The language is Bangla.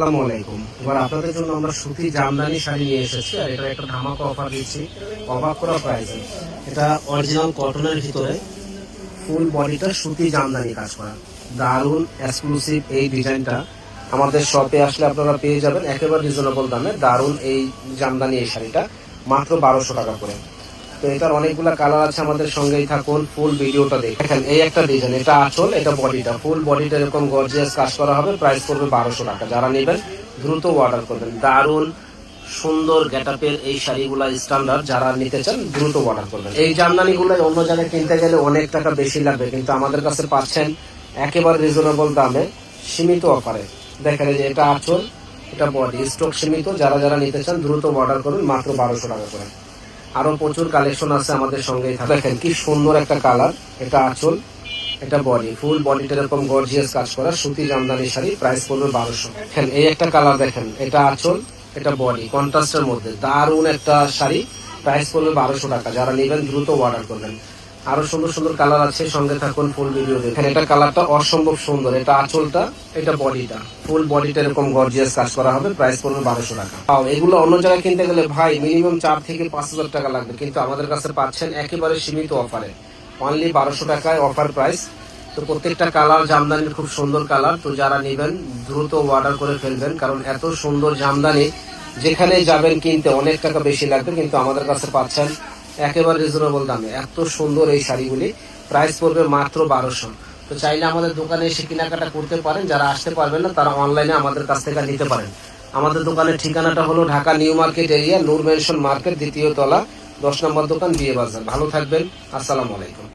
আসসালামু আলাইকুম। এবার আপনাদের জন্য আমরা সুতি জামদানি শাড়ি নিয়ে এসেছি, আর এটা একটা ধামাকা অফার দিচ্ছি অবাক করা প্রাইসে এটা অরিজিনাল কটনের ভিতরে ফুল বডিটা সুতি জামদানি কাজ করা। দারুণ এক্সক্লুসিভ এই ডিজাইনটা আমাদের শপে আসলে আপনারা পেয়ে যাবেন, একেবারে রিজনেবল দামে। দারুণ এই জামদানি এই শাড়িটা, মাত্র বারোশো টাকা করে। তো এটার অনেকগুলা কালার আছে আমাদের সঙ্গেই থাকুন ফুল ভিডিওটা দেখেন, এই একটা ডিজাইন এটা আঁচল, এটা বডিটা। ফুল বডিটা এরকম গর্জিয়াস কাজ করা হবে প্রাইস করবে বারোশো টাকা। যারা নেবেন, দ্রুত অর্ডার করবেন। দারুণ সুন্দর গেটআপের এই শাড়িগুলা স্ট্যান্ডার্ড যারা নিতে চান, দ্রুত অর্ডার করবেন। এই জামদানি গুলো অন্য জায়গায় কিনতে গেলে অনেক টাকা বেশি লাগবে, কিন্তু আমাদের কাছে পাচ্ছেন একেবারে রিজনেবল দামে সীমিত অফারে দেখেন যে এটা আঁচল, এটা বডি স্টক সীমিত। যারা যারা নিতে চান, দ্রুত অর্ডার করুন, মাত্র বারোশো টাকা করে। আরও প্রচুর কালেকশন আছে আমাদের সঙ্গে দেখেন কি সুন্দর একটা কালার এটা আঁচল, এটা বডি ফুল বডিটা এরকম গর্জিয়াস কাজ করা, সুতি জামদানি শাড়ি প্রাইস পড়বে বারোশো। দেখেন, এই একটা কালার দেখেন, এটা আঁচল, এটা বডি কন্ট্রাস্টের মধ্যে দারুণ একটা শাড়ি প্রাইস পড়বে বারোশো টাকা। যারা নেবেন, দ্রুত অর্ডার করবেন। আরও সুন্দর সুন্দর কালার আছে, সঙ্গে থাকুন, ফুল ভিডিও দেখেন। এটা কালারটা অসম্ভব সুন্দর। এটা আঁচলটা, এটা বডিটা। ফুল বডিটা এরকম গর্জিয়াস কাজ করা হবে প্রাইস পড়বে বারোশো টাকা। এগুলো অন্য জায়গায় কিনতে গেলে ভাই মিনিমাম চার থেকে পাঁচ হাজার টাকা লাগবে। কিন্তু আমাদের কাছে পাচ্ছেন একেবারে সীমিত অফারে অনলি বারোশো টাকায় অফার প্রাইস তো প্রত্যেকটা কালার জামদানির খুব সুন্দর কালার। তো যারা নেবেন, দ্রুত অর্ডার করে ফেলবেন। কারণ এত সুন্দর জামদানি যেখানে যাবেন কিনতে অনেক টাকা বেশি লাগবে। কিন্তু আমাদের কাছে পাচ্ছেন একেবারে রিজনেবল দামে। এত সুন্দর এই শাড়িগুলি। প্রাইস পড়বে মাত্র বারোশো। তো চাইলে আমাদের দোকানে এসে কেনাকাটা করতে পারেন। যারা আসতে পারবেন না, তারা অনলাইনে আমাদের কাছ থেকে নিতে পারেন। আমাদের দোকানের ঠিকানাটা হলো Dhaka new market area, Noor mansion market, দ্বিতীয় তলা, দশ নম্বর দোকান, বিয়ে বাজার। ভালো থাকবেন। আসসালামু আলাইকুম।